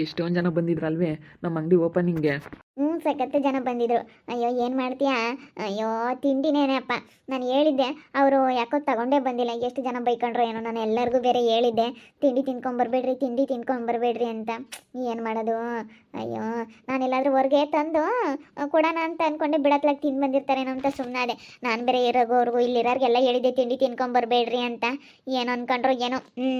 ಎಷ್ಟೊಂದು ಜನ ಬಂದಿದ್ರಲ್ವೇ? ನಮ್ಮ ಅಂಗಡಿ ಓಪನಿಂಗ್ಗೆ ಹ್ಞೂ ಸಖತ್ತು ಜನ ಬಂದಿದ್ರು. ಅಯ್ಯೋ, ಏನು ಮಾಡ್ತೀಯಾ? ಅಯ್ಯೋ, ತಿಂಡಿನೇನಪ್ಪ. ನಾನು ಹೇಳಿದ್ದೆ, ಅವರು ಯಾಕೋ ತಗೊಂಡೇ ಬಂದಿಲ್ಲ. ಎಷ್ಟು ಜನ ಬೈಕೊಂಡ್ರು ಏನೋ ನಾನು ಎಲ್ಲರಿಗೂ ಬೇರೆ ಹೇಳಿದ್ದೆ. ತಿಂಡಿ ತಿನ್ಕೊಂಬರ್ಬೇಡ್ರಿ ತಿಂಡಿ ತಿನ್ಕೊಂಬರ್ಬೇಡ್ರಿ ಅಂತ. ಏನು ಮಾಡೋದು? ಅಯ್ಯೋ, ನಾನೆಲ್ಲಾದ್ರೂ ಹೊರ್ಗೆ ತಂದು ಕೊಡೋಣ ಅಂತ ಅಂದ್ಕೊಂಡೆ ಬಿಡತ್ಲಾಗ ತಿಂದು ಬಂದಿರ್ತಾರೇನೋ ಅಂತ ಸುಮ್ಮನಾದೆ ನಾನು ಬೇರೆ ಇರೋಗೋರ್ಗು ಇಲ್ಲಿರೋರ್ಗೆಲ್ಲ ಹೇಳಿದ್ದೆ, ತಿಂಡಿ ತಿನ್ಕೊಂಬರ್ಬೇಡ್ರಿ ಅಂತ. ಏನು ಅನ್ಕೊಂಡ್ರು ಏನೋ. ಹ್ಞೂ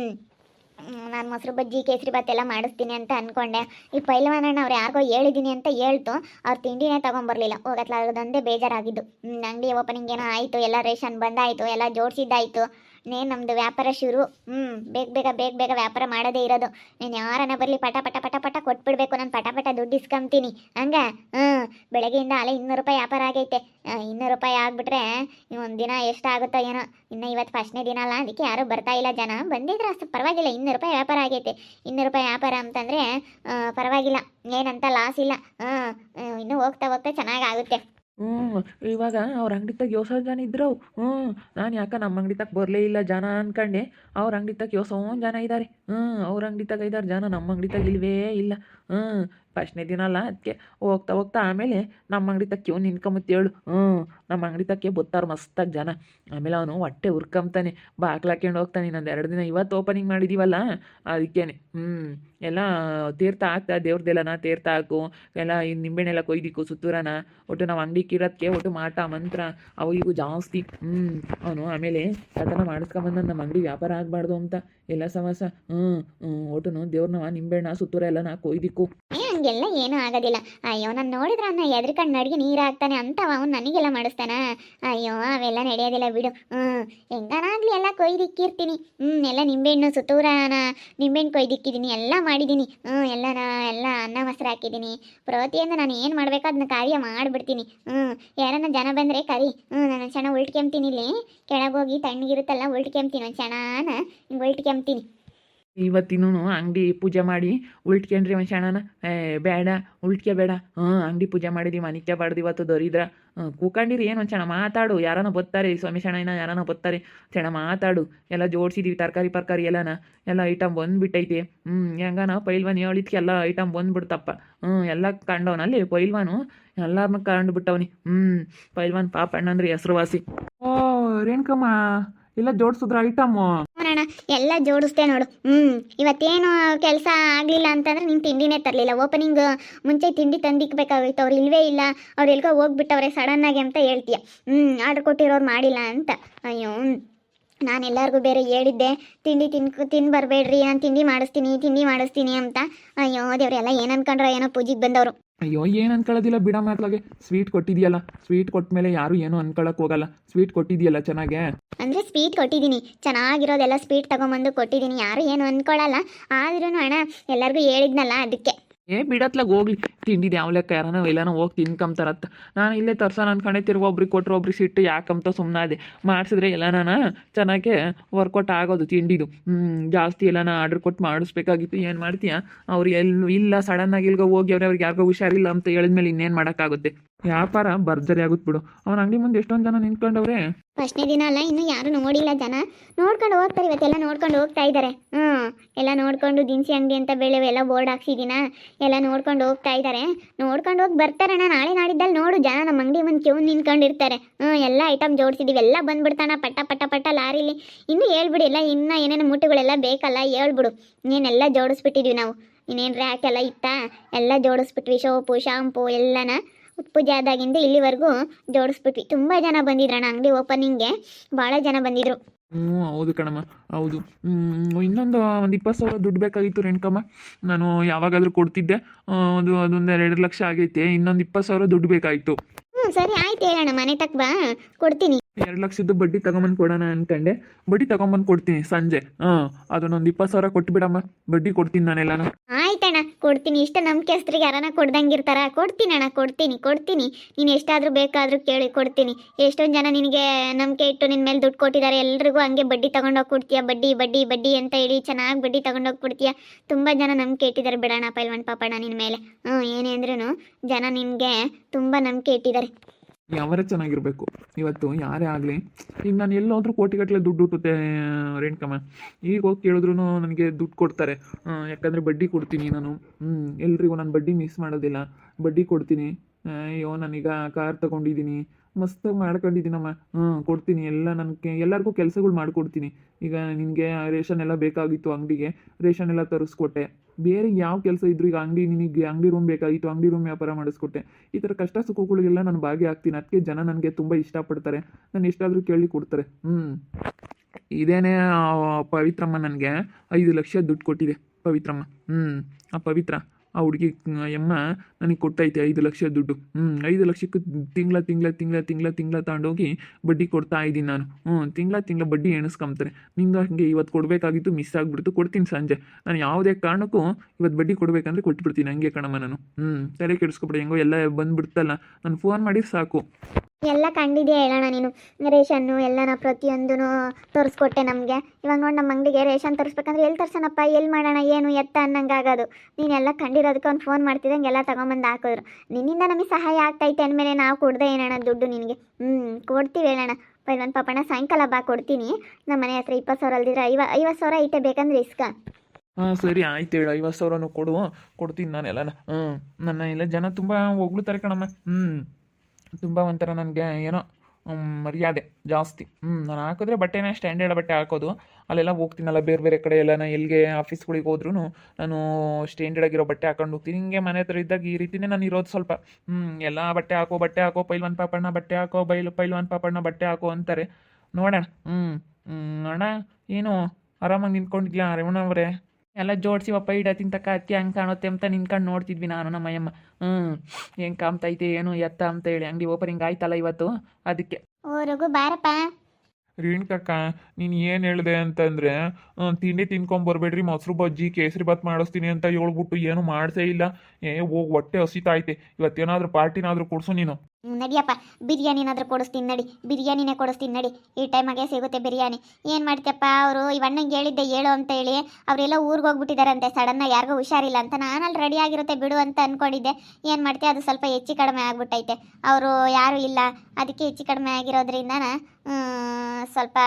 ನಾನು ಮೊಸರು ಬಜ್ಜಿ, ಕೇಸರಿ ಭಾತ್ ಎಲ್ಲ ಮಾಡಿಸ್ತೀನಿ ಅಂತ ಅನ್ಕೊಂಡೆ. ಈ ಪೈಲ್ವಾನಣ್ಣ ಅವ್ರು ಯಾರಿಗೋ ಹೇಳಿದ್ದೀನಿ ಅಂತ ಹೇಳ್ತು. ಅವ್ರು ತಿಂಡಿನೇ ತೊಗೊಂಬರ್ಲಿಲ್ಲ. ಹೋಗತ್ಲಾಗದಂದೇ ಬೇಜಾರಾಗಿದ್ದು. ಅಂಗಡಿ ಓಪನಿಂಗ್ ಏನೋ ಆಯಿತು, ಎಲ್ಲ ರೇಷನ್ ಬಂದಾಯಿತು, ಎಲ್ಲ ಜೋಡಿಸಿದ್ದಾಯಿತು. ನೇ ನಮ್ಮದು ವ್ಯಾಪಾರ ಶುರು. ಹ್ಞೂ ಬೇಗ ಬೇಗ ಬೇಗ ಬೇಗ ವ್ಯಾಪಾರ ಮಾಡೋದೇ ಇರೋದು. ನೀನು ಯಾರನ್ನ ಬರಲಿ ಪಟ ಪಟ ಪಟ ಪಟ ಕೊಟ್ಬಿಡ್ಬೇಕು, ನಾನು ಪಟ ಪಟ ದುಡ್ಡು ಇಸ್ಕೊಂತೀನಿ ಹಂಗ? ಹ್ಞೂ ಬೆಳಗ್ಗೆಯಿಂದ ಅಲ್ಲೇ ಇನ್ನೂರು ರೂಪಾಯಿ ವ್ಯಾಪಾರ ಆಗೈತೆ. ಇನ್ನೂರು ರೂಪಾಯಿ ಆಗಿಬಿಟ್ರೆ ಒಂದು ದಿನ ಎಷ್ಟಾಗುತ್ತೋ ಏನೋ. ಇನ್ನು ಇವತ್ತು ಫಸ್ಟ್ನೇ ದಿನ ಅಲ್ಲ, ಅದಕ್ಕೆ ಯಾರೂ ಬರ್ತಾ ಇಲ್ಲ. ಜನ ಬಂದಿದ್ರೆ ಅಷ್ಟು, ಪರವಾಗಿಲ್ಲ, ಇನ್ನೂರು ರೂಪಾಯಿ ವ್ಯಾಪಾರ ಆಗೈತೆ. ಇನ್ನೂರು ರೂಪಾಯಿ ವ್ಯಾಪಾರ ಅಂತಂದರೆ ಪರವಾಗಿಲ್ಲ, ಏನಂತ ಲಾಸ್ ಇಲ್ಲ. ಹಾಂ ಇನ್ನೂ ಹೋಗ್ತಾ ಹೋಗ್ತಾ ಚೆನ್ನಾಗಾಗುತ್ತೆ. ಹ್ಞೂ ಇವಾಗ ಅವ್ರ ಅಂಗಡಿ ಯೋಸೋ ಜನ ಇದ್ರು. ಹ್ಞೂ ನಾನು ಯಾಕೆ ನಮ್ಮ ಅಂಗಡಿ ತಗ ಬರಲೇ ಇಲ್ಲ ಜನ ಅನ್ಕಂಡೆ. ಅವ್ರ ಅಂಗಡಿ ತಗ ಯೋಸೋನ್ ಜನ ಇದ್ದಾರೆ ಹ್ಞೂ ಅವ್ರ ಅಂಗಡಿ ತಗ ಇದ್ದಾರೆ ಜನ ನಮ್ಮ ಅಂಗಡಿ ತಗ ಇಲ್ವೇ ಇಲ್ಲ. ಹ್ಞೂ ಫಸ್ಟ್ನೇ ದಿನ ಅಲ್ಲ ಅದಕ್ಕೆ ಹೋಗ್ತಾ ಹೋಗ್ತಾ ಆಮೇಲೆ ನಮ್ಮ ಅಂಗಡಿ ತಕ್ಕ ಅವ್ನು ನಿನ್ಕೊಂಬತ್ತೇಳು ಹ್ಞೂ ನಮ್ಮ ಅಂಗಡಿ ತಕ್ಕೆ ಬತ್ತಾರ ಮಸ್ತಾಗಿ ಜನ. ಆಮೇಲೆ ಅವನು ಹೊಟ್ಟೆ ಉರ್ಕೊಂತಾನೆ ಬಾಗ್ಲು ಹಾಕ್ಯಂಡು ಹೋಗ್ತಾನೆ. ಇನ್ನೊಂದು ಎರಡು ದಿನ ಇವತ್ತು ಓಪನಿಂಗ್ ಮಾಡಿದ್ದೀವಲ್ಲ ಅದಕ್ಕೇನೆ ಹ್ಞೂ ಎಲ್ಲ ತೀರ್ಥ ಹಾಕ್ತಾ ದೇವ್ರದ್ದೆಲ್ಲನ ತೀರ್ಥ ಹಾಕು, ಎಲ್ಲ ಈ ನಿಂಬೆಹಣ್ಣೆಲ್ಲ ಕೊಯ್ದಿಕ್ಕು ಸುತ್ತೂರನ. ಒಟ್ಟು ನಾವು ಅಂಗಡಿ ಕಿರೋದಕ್ಕೆ ಒಟ್ಟು ಮಾಟ, ಮಂತ್ರ, ಅವು ಇವು ಜಾಸ್ತಿ. ಹ್ಞೂ ಅವನು ಆಮೇಲೆ ಯಾತನ ಮಾಡಿಸ್ಕೊಂಬಂದ ನಮ್ಮ ಅಂಗಡಿ ವ್ಯಾಪಾರ ಆಗಬಾರ್ದು ಅಂತ. ಎಲ್ಲ ಸಮಸ್ಯ ಹ್ಞೂ ಹ್ಞೂ ಒಟ್ಟು ದೇವ್ರನ್ನ ನಿಂಬೆಣ್ಣ, ಸುತ್ತೂರ ಎಲ್ಲ ನಾ ಕೊಯ್ದಿಕ್ಕು. ಹಂಗೆಲ್ಲ ಏನೂ ಆಗೋದಿಲ್ಲ. ಅಯ್ಯೋ, ನಾನು ನೋಡಿದ್ರೆ ಅವನ್ನ ಎದ್ರಿಕಂಡು ನಡಿಗೆ ನೀರಾಗ್ತಾನೆ ಅಂತವ ಅವ್ನು ನನಗೆಲ್ಲ ಮಾಡಿಸ್ತಾನ. ಅಯ್ಯೋ, ಅವೆಲ್ಲ ನಡೆಯೋದಿಲ್ಲ ಬಿಡು. ಹ್ಞೂ ಹೆಂಗನಾಗ್ಲಿ ಎಲ್ಲ ಕೊಯ್ದಿಕ್ಕಿರ್ತೀನಿ ಹ್ಞೂ ಎಲ್ಲ ನಿಂಬೆಹಣ್ಣು ಸುತ್ತೂರನ, ನಿಂಬೆಹಣ್ಣು ಕೊಯ್ದಿಕ್ಕಿದ್ದೀನಿ ಎಲ್ಲ ಮಾಡಿದ್ದೀನಿ ಹ್ಞೂ ಎಲ್ಲ ಎಲ್ಲ ಅನ್ನ, ಮೊಸರು ಹಾಕಿದ್ದೀನಿ ಪ್ರತಿಯೊಂದು ನಾನು ಏನು ಮಾಡಬೇಕು ಅದನ್ನ ಕಾರ್ಯ ಮಾಡಿಬಿಡ್ತೀನಿ. ಹ್ಞೂ ಯಾರನ್ನ ಜನ ಬಂದರೆ ಕರಿ. ಹ್ಞೂ ನಾನು ಚೆನ್ನಾಗಿ ಉಲ್ಟ್ಕೆಂಬ್ತೀನಿ ಇಲ್ಲಿ. ಕೆಳಗೋಗಿ ತಣ್ಣಗಿರುತ್ತಲ್ಲ ಉಲ್ಟ್ಕೆಂಬ್ತೀನಿ ಒಂದು ಚೆನ್ನಾಗಿ ಹಿಂಗೆ ಉಲ್ಟ್ಕೊಂತೀನಿ ಇವತ್ತಿನೂ ಅಂಗಡಿ ಪೂಜೆ ಮಾಡಿ ಉಲ್ಟ್ಕೊಂಡ್ರಿ ಅಣ್ಣನ ಏ, ಬೇಡ, ಉಲ್ಟ್ಕೆ ಬೇಡ. ಹ್ಞೂ ಅಂಗಡಿ ಪೂಜೆ ಮಾಡಿದ್ವಿ ಮನಿಕೆ ಬಾಡ್ದು ಇವತ್ತು ದೊರಿದ್ರ. ಕೂಕೊಂಡಿರಿ, ಏನು ಒಂದು ಮಾತಾಡು. ಯಾರನ್ನ ಬತ್ತಾರೆ ಸ್ವಾಮಿ ಶಣನ ಯಾರನ್ನ ಬತ್ತಾರೆ ಚೆಣ ಮಾತಾಡು. ಎಲ್ಲ ಜೋಡಿಸಿದೀವಿ, ತರಕಾರಿ, ಪರ್ಕಾರಿ ಎಲ್ಲನ. ಎಲ್ಲ ಐಟಮ್ ಬಂದುಬಿಟ್ಟೈತಿ. ಹ್ಞೂ ಹೆಂಗನ, ಪೈಲ್ವಾನ್ ಹೇಳಿದ್ಕೆ ಎಲ್ಲ ಐಟಮ್ ಬಂದುಬಿಡ್ತಪ್ಪ. ಹ್ಞೂ ಎಲ್ಲ ಕಂಡವನಲ್ಲಿ ಪೈಲ್ವಾನು ಎಲ್ಲರನ್ನ ಕಂಡು ಬಿಟ್ಟವನಿ ಹ್ಞೂ ಪೈಲ್ವಾನ್ ಪಾಪ ಅಂದ್ರೆ ಹೆಸರುವಾಸಿ. ಓ, ರೇಣುಕಮ್ಮ ಎಲ್ಲ ಜೋಡಿಸಿದ್ರ ಐಟಮು ನೋಡೋಣ ಎಲ್ಲ ಜೋಡಿಸ್ದೆ ನೋಡು. ಹ್ಞೂ ಇವತ್ತೇನು ಕೆಲಸ ಆಗಲಿಲ್ಲ ಅಂತಂದ್ರೆ ನೀನು ತಿಂಡಿನೇ ತರಲಿಲ್ಲ. ಓಪನಿಂಗ್ ಮುಂಚೆ ತಿಂಡಿ ತಂದಿಕ್ಬೇಕಾಗಿತ್ತು. ಅವ್ರು ಇಲ್ವೇ ಇಲ್ಲ. ಅವ್ರು ಎಲ್ಗೋ ಹೋಗ್ಬಿಟ್ಟವ್ರೆ ಸಡನ್ನಾಗಿ ಅಂತ ಹೇಳ್ತೀಯ. ಹ್ಞೂ ಆರ್ಡ್ರ್ ಕೊಟ್ಟಿರೋರು ಮಾಡಿಲ್ಲ ಅಂತ. ಅಯ್ಯೋ ನಾನು ಎಲ್ಲರಿಗೂ ಬೇರೆ ಹೇಳಿದ್ದೆ. ತಿಂಡಿ ತಿನ್ಕ ತಿನ್ ಬರಬೇಡ್ರಿ. ನಾನು ತಿಂಡಿ ಮಾಡಿಸ್ತೀನಿ ತಿಂಡಿ ಮಾಡಿಸ್ತೀನಿ ಅಂತ. ಅಯ್ಯೋ ದೇವ್ರೆಲ್ಲ ಏನು ಅನ್ಕೊಂಡ್ರೋ ಏನೋ ಪೂಜೆಗೆ ಬಂದವರು. ಅಯ್ಯೋ, ಏನು ಅನ್ಕೊಳ್ಳೋದಿಲ್ಲ ಬಿಡ ಮಾತ್ಲಾಗೆ. ಸ್ವೀಟ್ ಕೊಟ್ಟಿದ್ಯಲ್ಲ ಸ್ವೀಟ್ ಕೊಟ್ಟ ಮೇಲೆ ಯಾರು ಏನು ಅನ್ಕೊಳಕ್ ಹೋಗಲ್ಲ. ಸ್ವೀಟ್ ಕೊಟ್ಟಿದ್ಯಲ್ಲ ಚೆನ್ನಾಗೆ? ಅಂದ್ರೆ ಸ್ವೀಟ್ ಕೊಟ್ಟಿದ್ದೀನಿ. ಚೆನ್ನಾಗಿರೋದೆಲ್ಲ ಸ್ವೀಟ್ ತಗೊಂಬಂದು ಕೊಟ್ಟಿದ್ದೀನಿ. ಯಾರು ಏನು ಅನ್ಕೊಳಲ್ಲ. ಆದ್ರೂ ಅಣ್ಣ, ಎಲ್ಲರಿಗೂ ಹೇಳಿದ್ನಲ್ಲ ಅದಕ್ಕೆ. ಏ, ಬಿಡತ್ಲಾಗ ಹೋಗ್ಲಿ. ತಿಂಡಿದ್ದು ಯಾವ ಲೆಕ್ಕ ಯಾರನೋ ಎಲ್ಲಾನ ಹೋಗಿ ತರತ್ತ ನಾನು ಇಲ್ಲೇ ತರ್ಸೋಣ ಅನ್ಕೊಂಡೆ ತಿರ್ಗ ಒಬ್ರಿಗೆ ಕೊಟ್ಟರು ಒಬ್ರಿಗೆ ಸಿಟ್ಟು ಯಾಕಂತ ಸುಮ್ಮನಾದೆ ಮಾಡಿಸಿದ್ರೆ ಎಲ್ಲಾನ ಚೆನ್ನಾಗೆ ವರ್ಕೌಟ್ ಆಗೋದು ತಿಂಡಿದು. ಜಾಸ್ತಿ ಎಲ್ಲಾನ ಆರ್ಡ್ರ್ ಕೊಟ್ಟು ಮಾಡಿಸ್ಬೇಕಾಗಿತ್ತು. ಏನು ಮಾಡ್ತೀಯ? ಅವ್ರು ಎಲ್ಲೂ ಇಲ್ಲ ಆಗಿ ಇಲ್ಗೋ ಹೋಗಿ ಅವ್ರು ಅವ್ರಿಗೆ ಯಾರಿಗೋ ಹುಷಾರಿಲ್ಲ ಅಂತ ಹೇಳಿದ್ಮೇಲೆ ಇನ್ನೇನು ಮಾಡೋಕ್ಕಾಗುತ್ತೆ? ವ್ಯಾಪಾರ ಭರ್ಜರಿ ಆಗುತ್ತೆ ಬಿಡು. ಅವನ ಅಂಗಡಿ ಮುಂದೆ ಎಷ್ಟೊಂದು ಜನ ನಿಂತ್ಕೊಂಡವ್ರೆ. ಫಸ್ಟ್ನೇ ದಿನ ಅಲ್ಲ, ಇನ್ನು ಯಾರು ನೋಡಿಲ್ಲ ಜನ. ನೋಡ್ಕೊಂಡು ಹೋಗ್ತಾರೆ, ಇವತ್ತೆಲ್ಲ ನೋಡ್ಕೊಂಡು ಹೋಗ್ತಾ ಇದ್ದಾರೆ ಹ್ಞೂ ಎಲ್ಲ ನೋಡ್ಕೊಂಡು ದಿನಸಿ ಅಂಗಡಿ ಅಂತ ಬೆಳೆ ಎಲ್ಲ ಬೋರ್ಡ್ ಹಾಕ್ಸಿದ್ದೀನ ಎಲ್ಲ ನೋಡ್ಕೊಂಡು ಹೋಗ್ತಾ ಇದ್ದಾರೆ ನೋಡ್ಕೊಂಡು ಹೋಗಿ ಬರ್ತಾರಣ್ಣ. ನಾಳೆ ನಾಡಿದ್ದಲ್ಲಿ ನೋಡು, ಜನ ನಮ್ಮ ಅಂಗಡಿ ಮುಂದೆ ಕ್ಯೂ ನಿಂತ್ಕೊಂಡಿರ್ತಾರೆ. ಹ್ಞೂ, ಎಲ್ಲ ಐಟಮ್ ಜೋಡಿಸಿದ್ದೀವಿ ಎಲ್ಲ ಬಂದ್ಬಿಡ್ತಾನ ಪಟ್ಟ ಪಟ್ಟ ಪಟ್ಟ ಲಾರಿಲಿ. ಇನ್ನೂ ಹೇಳ್ಬಿಡಿ, ಎಲ್ಲ ಇನ್ನೂ ಏನೇನು ಮೂಟೆಗಳೆಲ್ಲ ಬೇಕಲ್ಲ ಹೇಳ್ಬಿಡು. ನೀನೆಲ್ಲ ಜೋಡಿಸ್ಬಿಟ್ಟಿದ್ವಿ ನಾವು. ಇನ್ನೇನು ರ್ಯಾಕೆಲ್ಲ ಇತ್ತಾ? ಎಲ್ಲ ಜೋಡಿಸ್ಬಿಟ್ವಿ, ಸೋಪು ಶಾಂಪು ಎಲ್ಲನ. ಪೂಜೆ ಆದಾಗಿಂದ ಇಲ್ಲಿವರೆಗೂ ಜೋಡಿಸ್ಬಿಟ್ವಿ. ತುಂಬ ಜನ ಬಂದಿದ್ರಣ್ಣ ಅಂಗಡಿ ಓಪನಿಂಗ್ಗೆ ಭಾಳ ಜನ ಬಂದಿದ್ರು. ಹ್ಞೂ, ಹೌದು ಕಣಮ್ಮ, ಹೌದು. ಇನ್ನೊಂದು, ಒಂದು ಇಪ್ಪತ್ತು ಸಾವಿರ ದುಡ್ಡು ಬೇಕಾಗಿತ್ತು ರೇಣುಕಮ್ಮ. ನಾನು ಯಾವಾಗಾದರೂ ಕೊಡ್ತಿದ್ದೆ. ಅದು, ಅದೊಂದು ಎರಡು ಲಕ್ಷ ಆಗೈತೆ. ಇನ್ನೊಂದು ಇಪ್ಪತ್ತು ಸಾವಿರ ದುಡ್ಡು ಬೇಕಾಯಿತು ಸರಿ ಆಯ್ತು ಹೇಳೋಣ ಮನೆ ತಕ್ಕ ಬಾ ಕೊಡ್ತೀನಿ. ಎರಡು ಲಕ್ಷದ್ದು ಬಡ್ಡಿ ತಗೊಂಬಂದು ಕೊಡೋಣ ಅನ್ಕಂಡೆ. ಬಡ್ಡಿ ತಗೊಂಬಂದು ಕೊಡ್ತೀನಿ ಸಂಜೆ. ಹಾಂ ಅದನ್ನೊಂದು ಇಪ್ಪತ್ತು ಸಾವಿರ ಕೊಟ್ಬಿಡಮ್ಮ. ಬಡ್ಡಿ ಕೊಡ್ತೀನಿ ನಾನೆಲ್ಲಾನು. ಆಯ್ತಣ್ಣ ಕೊಡ್ತೀನಿ. ಇಷ್ಟ ನಂಬಿಕೆಸ್ತ್ರಿಗೆ ಯಾರನ್ನ ಕೊಡ್ದಂಗಿರ್ತಾರ ಕೊಡ್ತೀನಿ ಅಣ್ಣ ಕೊಡ್ತೀನಿ ಕೊಡ್ತೀನಿ. ನೀನು ಎಷ್ಟಾದರೂ ಬೇಕಾದರೂ ಕೇಳಿ ಕೊಡ್ತೀನಿ. ಎಷ್ಟೊಂದು ಜನ ನಿನಗೆ ನಂಬಿಕೆ ಇಟ್ಟು ನಿನ್ನ ಮೇಲೆ ದುಡ್ಡು ಕೊಟ್ಟಿದ್ದಾರೆ ಎಲ್ರಿಗೂ ಹಂಗೆ ಬಡ್ಡಿ ತಗೊಂಡೋಗಿ ಕೊಡ್ತೀಯ? ಬಡ್ಡಿ ಬಡ್ಡಿ ಬಡ್ಡಿ ಅಂತ ಹೇಳಿ ಚೆನ್ನಾಗಿ ಬಡ್ಡಿ ತಗೊಂಡೋಗಿ ಕೊಡ್ತೀಯ? ತುಂಬ ಜನ ನಂಬಿಕೆ ಇಟ್ಟಿದ್ದಾರೆ ಬಿಡೋಣ ಪೈಲ್ವನ್ ಪಾಪಣ್ಣ ನಿನ್ನ ಮೇಲೆ. ಹ್ಞೂ ಏನೇ ಅಂದ್ರೂ ಜನ ನಿನಗೆ ತುಂಬ ನಂಬಿಕೆ ಇಟ್ಟಿದ್ದಾರೆ. ಯಾವರ ಚೆನ್ನಾಗಿರಬೇಕು. ಇವತ್ತು ಯಾರೇ ಆಗಲಿ. ಈಗ ನಾನು ಎಲ್ಲೋದ್ರೂ ಕೋಟಿಗಟ್ಟಲೆ ದುಡ್ಡು ಹುಟ್ಟುತ್ತೆ ರೇಣುಕಮ್ಮ. ಈಗ ಹೋಗಿ ಕೇಳಿದ್ರು ನನಗೆ ದುಡ್ಡು ಕೊಡ್ತಾರೆ. ಯಾಕಂದರೆ ಬಡ್ಡಿ ಕೊಡ್ತೀನಿ ನಾನು. ಹ್ಞೂ ಎಲ್ರಿಗೂ ನಾನು ಬಡ್ಡಿ ಮಿಸ್ ಮಾಡೋದಿಲ್ಲ. ಬಡ್ಡಿ ಕೊಡ್ತೀನಿ. ಅಯ್ಯೋ ನಾನೀಗ ಕಾರ್ ತಗೊಂಡಿದ್ದೀನಿ ಮಸ್ತಾಗಿ ಮಾಡ್ಕೊಂಡಿದ್ದೀನಮ್ಮ. ಹ್ಞೂ ಕೊಡ್ತೀನಿ. ಎಲ್ಲ ನನಗೆ, ಎಲ್ಲರಿಗೂ ಕೆಲಸಗಳು ಮಾಡಿಕೊಡ್ತೀನಿ. ಈಗ ನಿನಗೆ ರೇಷನ್ ಎಲ್ಲ ಬೇಕಾಗಿತ್ತು ಅಂಗಡಿಗೆ. ರೇಷನ್ ಎಲ್ಲ ತರಿಸ್ಕೊಟ್ಟೆ. ಬೇರೆ ಯಾವ ಕೆಲಸ ಇದ್ರು ಈಗ ಅಂಗಡಿ ನಿನಗೆ, ಅಂಗಡಿ ರೂಮ್ ಬೇಕಾಗಿತ್ತು, ಅಂಗಡಿ ರೂಮ್ ವ್ಯಾಪಾರ ಮಾಡಿಸ್ಕೊಟ್ಟೆ. ಈ ಥರ ಕಷ್ಟ ಸುಖಗಳಿಗೆಲ್ಲ ನಾನು ಭಾಗಿಯಾಗ್ತೀನಿ ಅದಕ್ಕೆ ಜನ ನನಗೆ ತುಂಬ ಇಷ್ಟಪಡ್ತಾರೆ. ನಾನು ಎಷ್ಟಾದರೂ ಕೇಳಿ ಕೊಡ್ತಾರೆ. ಹ್ಞೂ ಇದೇನೇ ಪವಿತ್ರಮ್ಮ ನನಗೆ. ಐದು ಲಕ್ಷ ದುಡ್ಡು ಕೊಟ್ಟಿದೆ ಪವಿತ್ರಮ್ಮ. ಹ್ಞೂ ಆ ಪವಿತ್ರ. ಆ ಹುಡುಗಿ ಎಮ್ಮ ನನಗೆ ಕೊಟ್ಟೈತೆ, ಐದು ಲಕ್ಷ ದುಡ್ಡು. ಹ್ಞೂ ಐದು ಲಕ್ಷಕ್ಕೆ ತಿಂಗಳ ತಿಂಗಳ ತಿಂಗಳ ತಿಂಗಳ ತಿಂಗಳ ತಗೊಂಡೋಗಿ ಬಡ್ಡಿ ಕೊಡ್ತಾ ಇದ್ದೀನಿ ನಾನು. ಹ್ಞೂ ತಿಂಗಳ ತಿಂಗಳ ಬಡ್ಡಿ ಎಣಿಸ್ಕೊಂಬ್ತಾರೆ. ನಿಂಗೆ ಹಂಗೆ ಇವತ್ತು ಕೊಡಬೇಕಾಗಿತ್ತು, ಮಿಸ್ ಆಗಿಬಿಡ್ತು, ಕೊಡ್ತೀನಿ ಸಂಜೆ. ನಾನು ಯಾವುದೇ ಕಾರಣಕ್ಕೂ ಇವತ್ತು ಬಡ್ಡಿ ಕೊಡಬೇಕಂದ್ರೆ ಕೊಟ್ಬಿಡ್ತೀನಿ, ಹಂಗೆ ಕಣಮ್ಮ ನಾನು. ಹ್ಞೂ ತಲೆ ಕೆಡಿಸ್ಕೊಬಿಡಿ, ಹೆಂಗೋ ಎಲ್ಲ ಬಂದುಬಿಡ್ತಲ್ಲ. ನಾನು ಫೋನ್ ಮಾಡಿದ್ರೆ ಸಾಕು. ಎಲ್ಲ ಕಂಡಿದೆಯಾ ಹೇಳೋಣ ನೀನು? ರೇಷನ್ನು, ಎಲ್ಲನ ಪ್ರತಿಯೊಂದೂ ತೋರಿಸ್ಕೊಟ್ಟೆ ನಮಗೆ. ಇವಾಗ ನೋಡಿ ನಮ್ಮ ಅಂಗಡಿಗೆ ರೇಷನ್ ತರಿಸ್ಬೇಕಂದ್ರೆ ಎಲ್ಲಿ ತರ್ಸೋಣಪ್ಪ ಎಲ್ಲಿ ಮಾಡೋಣ? ಏನು? ಎತ್ತ ಅನ್ನಂಗೆ ಆಗೋದು ನೀನೆಲ್ಲ ಕಂಡಿರೋದಕ್ಕೆ ಅವ್ನು ಫೋನ್ ಮಾಡ್ತಿದ್ದಂಗೆ ಎಲ್ಲ ತೊಗೊಂಬಂದು ಹಾಕಿದ್ರು. ನಿನ್ನಿಂದ ನಮಗೆ ಸಹಾಯ ಆಗ್ತೈತೆ ಅಂದಮೇಲೆ ನಾವು ಕೊಡದೆ ಏನೋಣ ದುಡ್ಡು ನಿನಗೆ. ಹ್ಞೂ ಕೊಡ್ತೀವಿ ಹೇಳೋಣ ನನ್ನ ಪಾಪಣ್ಣ, ಸಾಯಂಕಾಲ ಬಾ, ಕೊಡ್ತೀನಿ. ನಮ್ಮ ಮನೆ ಹತ್ರ ಇಪ್ಪತ್ತು ಸಾವಿರ ಅಲ್ದಿದ್ರೆ ಐವ, ಐವತ್ತು ಸಾವಿರ ಐತೆ ಬೇಕಂದ್ರೆ ಇಸ್ಕ. ಹಾಂ ಸರಿ, ಆಯ್ತು ಹೇಳು. ಐವತ್ತು ಸಾವಿರನೂ ಕೊಡು. ಕೊಡ್ತೀನಿ ನಾನು ಹ್ಞೂ ನನ್ನ ಇಲ್ಲ ಜನ ತುಂಬ ಹೋಗ್ಲು ಕಣಮ್ಮ. ಹ್ಞೂ ತುಂಬ ಒಂಥರ ನನಗೆ ಏನೋ ಮರ್ಯಾದೆ ಜಾಸ್ತಿ. ಹ್ಞೂ ನಾನು ಹಾಕಿದ್ರೆ ಬಟ್ಟೆನೇ ಸ್ಟ್ಯಾಂಡರ್ಡ್ ಬಟ್ಟೆ ಹಾಕೋದು. ಅಲ್ಲೆಲ್ಲ ಹೋಗ್ತೀನಲ್ಲ ಬೇರೆ ಬೇರೆ ಕಡೆ ಎಲ್ಲ ನಾನು ಎಲ್ಲಿಗೆ ಆಫೀಸ್ಗಳಿಗೆ ಹೋದ್ರೂ ನಾನು ಸ್ಟ್ಯಾಂಡರ್ಡ್ ಆಗಿರೋ ಬಟ್ಟೆ ಹಾಕೊಂಡು ಹೋಗ್ತೀನಿ. ಹಿಂಗೆ ಮನೆ ಹತ್ರ ಇದ್ದಾಗ ಈ ರೀತಿನೇ ನಾನು ಇರೋದು ಸ್ವಲ್ಪ. ಹ್ಞೂ ಎಲ್ಲ ಬಟ್ಟೆ ಹಾಕೋ ಬಟ್ಟೆ ಹಾಕೋ ಪೈಲ್ವಾನ್ ಪಾಪಣ್ಣ ಬಟ್ಟೆ ಹಾಕೋ ಬೈಲು ಪೈಲ್ವಾನ್ ಪಾಪಣ್ಣ ಬಟ್ಟೆ ಹಾಕೋ ಅಂತಾರೆ. ನೋಡೋಣ. ಹ್ಞೂ ಹ್ಞೂ ಅಣ್ಣ ಏನು, ಆರಾಮಾಗಿ ನಿಂತ್ಕೊಂಡಿದ್ಯಾ ರಮಣವ್ರೆ ಎಲ್ಲ ಜೋಡಿಸಿ ಒಪ್ಪ ಇಡ ತಿಂತಕ್ಕ ಅತ್ತಿ ಹಂಗೆ ಕಾಣುತ್ತೆ ಅಂತ ನಿಂತ್ಕೊಂಡು ನೋಡ್ತಿದ್ವಿ ನಾನು ನಮ್ಮ ಅಯ್ಯಮ್ಮ ಹ್ಞೂ ಹೆಂಗೆ ಕಾಮ್ತೈತೆ ಏನು ಎತ್ತ ಅಂತ ಹೇಳಿ ಅಂಗಡಿ ಓಪನಿಂಗ್ ಆಯ್ತಲ್ಲ ಇವತ್ತು? ಅದಕ್ಕೆ. ಓ ರಘು ಬಾರಪ್ಪ. ರೇಣುಕಕ್ಕ ನೀನು ಏನು ಹೇಳಿದೆ ಅಂತಂದ್ರೆ ತಿಂಡಿ ತಿನ್ಕೊಂಬರ್ಬೇಡ್ರಿ ಮೊಸರು ಬಜ್ಜಿ ಕೇಸರಿ ಬಾತ್ ಮಾಡಿಸ್ತೀನಿ ಅಂತ ಹೇಳ್ಬಿಟ್ಟು ಏನು ಮಾಡಿಸೇ ಇಲ್ಲ. ಏ ಹೋಗಿ ಹೊಟ್ಟೆ ಹಸಿತಾಯ್ತೆ. ಇವತ್ತೇನಾದ್ರೂ ಪಾರ್ಟಿನಾದ್ರೂ ಕೊಡ್ಸು ನೀನು. ಹ್ಮ್, ನಡಿಯಪ್ಪ. ಬಿರಿಯಾನಿನಾದ್ರೂ ಕೊಡಿಸ್ತೀನಿ, ನಡಿ. ಬಿರಿಯಾನಿನೇ ಕೊಡಿಸ್ತೀನಿ, ನಡಿ. ಈ ಟೈಮಾಗೆ ಸಿಗುತ್ತೆ ಬಿರಿಯಾನಿ. ಏನು ಮಾಡ್ತೀಯಪ್ಪ ಅವರು? ಇವಣ್ಣಂಗೆ ಹೇಳಿದ್ದೆ, ಹೇಳು ಅಂತ ಹೇಳಿ ಅವರೆಲ್ಲ ಊರಿಗೆ ಹೋಗ್ಬಿಟ್ಟಿದಾರಂತೆ. ಸಡನ್ನಾಗಿ ಯಾರಿಗೂ ಹುಷಾರಿಲ್ಲ ಅಂತ. ನಾನಲ್ಲಿ ರೆಡಿ ಆಗಿರುತ್ತೆ, ಬಿಡು ಅಂತ ಅಂದ್ಕೊಂಡಿದ್ದೆ ಏನು ಮಾಡ್ತೀಯ? ಅದು ಸ್ವಲ್ಪ ಹೆಚ್ಚು ಕಡಿಮೆ ಆಗಿಬಿಟ್ಟೈತೆ. ಅವರು ಯಾರೂ ಇಲ್ಲ. ಅದಕ್ಕೆ ಹೆಚ್ಚು ಕಡಿಮೆ ಆಗಿರೋದ್ರಿಂದ ಸ್ವಲ್ಪ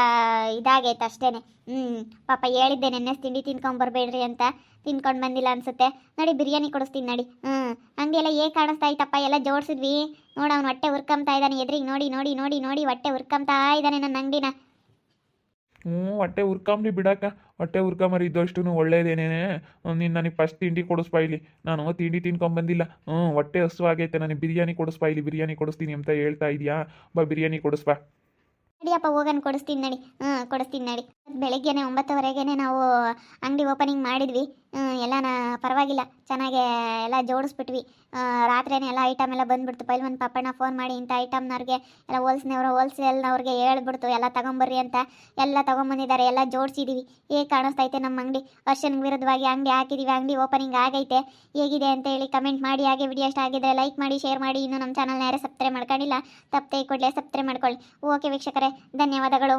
ಇದಾಗೈತೆ ಅಷ್ಟೇ ಹ್ಞೂ ಪಾಪ ಹೇಳಿದ್ದೆ ನೆನ್ನೆ ತಿಂಡಿ ತಿನ್ಕೊಂಬರ್ಬೇಡ್ರಿ ಅಂತ. ತಿನ್ಕೊಂಡು ಬಂದಿಲ್ಲ ಅನ್ಸುತ್ತೆ. ನೋಡಿ ಬಿರಿಯಾನಿ ಕೊಡಿಸ್ತೀನಿ ನೋಡಿ. ಹ್ಞೂ ಹಂಗೆಲ್ಲ ಎಲ್ಲ ಏ ಕಾಣಿಸ್ತಾ ಇತ್ತಪ್ಪ ಎಲ್ಲ ಜೋಡಿಸಿದ್ವಿ. ನೋಡಿ ಅವ್ನು ಹೊಟ್ಟೆ ಉರ್ಕಂತಾ ಇದ್ದಾನೆ ಎದ್ರಿಗೆ ನೋಡಿ ನೋಡಿ ನೋಡಿ ನೋಡಿ, ಹೊಟ್ಟೆ ಉರ್ಕಂತಾ ಇದ್ದಾನೆ ನನ್ನ ಅಂಗಡಿನ. ಹ್ಞೂ ಹೊಟ್ಟೆ ಉರ್ಕಾಂಬ್ಲಿ ಬಿಡಕ್ಕ. ಹೊಟ್ಟೆ ಉರ್ಕೊಂಬರಿ ಇದ್ದಷ್ಟು ಒಳ್ಳೇದೇನೆ ನೀನು ನನಗೆ ಫಸ್ಟ್ ತಿಂಡಿ ಕೊಡಿಸ್ಬಾ ಇಲ್ಲಿ. ನಾನು ತಿಂಡಿ ತಿನ್ಕೊಂಬಂದಿಲ್ಲ ಹ್ಞೂ ಹೊಟ್ಟೆ ಹಸುವಾಗೈತೆ, ನನಗೆ ಬಿರಿಯಾನಿ ಕೊಡಿಸ್ಬಾ ಇಲ್ಲಿ, ಬಿರಿಯಾನಿ ಕೊಡಿಸ್ತೀನಿ ಅಂತ ಹೇಳ್ತಾ ಇದೆಯಾ? ಬಾ, ಬಿರಿಯಾನಿ ಕೊಡಿಸ್ಬಾ. ನಡಿಯಪ್ಪ ಹೋಗನ್ ಕೊಡಿಸ್ತೀನಿ ನಡಿ. ಹ್ಞೂ ಕೊಡಿಸ್ತೀನಿ ನಡಿ. ಬೆಳಗ್ಗೆನೆ ಒಂಬತ್ತುವರೆಗೇನೆ ನಾವು ಅಂಗಡಿ ಓಪನಿಂಗ್ ಮಾಡಿದ್ವಿ. ಎಲ್ಲ ಪರವಾಗಿಲ್ಲ. ಚೆನ್ನಾಗೆ ಎಲ್ಲ ಜೋಡಿಸ್ಬಿಟ್ವಿ. ರಾತ್ರಿನೇ ಎಲ್ಲ ಐಟಮ್ ಎಲ್ಲ ಬಂದ್ಬಿಡ್ತು. ಪೈಲ್ವನ್ ಪಾಪಣ್ಣ ಫೋನ್ ಮಾಡಿ ಇಂಥ ಐಟಮ್ನವ್ರಿಗೆ ಎಲ್ಲ ಹೋಲ್ಸ್ನವ್ರು ಹೋಲ್ಸೇಲ್ನವ್ರಿಗೆ ಹೇಳ್ಬಿಡ್ತು, ಎಲ್ಲ ತಗೊಂಬರ್ರಿ ಅಂತ. ಎಲ್ಲ ತಗೊಂಬಂದಿದ್ದಾರೆ. ಎಲ್ಲ ಜೋಡಿಸಿದ್ದೀವಿ ಹೇಗೆ ಕಾಣಿಸ್ತೈತೆ ನಮ್ಮ ಅಂಗಡಿ? ವರ್ಷನ್ ವಿರುದ್ಧವಾಗಿ ಅಂಗಡಿ ಹಾಕಿದೀವಿ. ಅಂಗಡಿ ಓಪನಿಂಗ್ ಆಗೈತೆ. ಹೇಗಿದೆ ಅಂತ ಹೇಳಿ ಕಮೆಂಟ್ ಮಾಡಿ. ಹಾಗೆ ವಿಡಿಯೋ ಇಷ್ಟ ಆಗಿದ್ರೆ ಲೈಕ್ ಮಾಡಿ ಶೇರ್ ಮಾಡಿ. ಇನ್ನು ನಮ್ಮ ಚಾನಲ್ನ ಯಾರೇ ಸಬ್ಸ್ಕ್ರೈಬ್ ಮಾಡ್ಕೊಂಡಿಲ್ಲ, ತಪ್ಪದೆ ಕೂಡಲೇ ಸಬ್ಸ್ಕ್ರೈಬ್ ಮಾಡ್ಕೊಳ್ಳಿ. ಓಕೆ ವೀಕ್ಷಕರೇ, ಧನ್ಯವಾದಗಳು.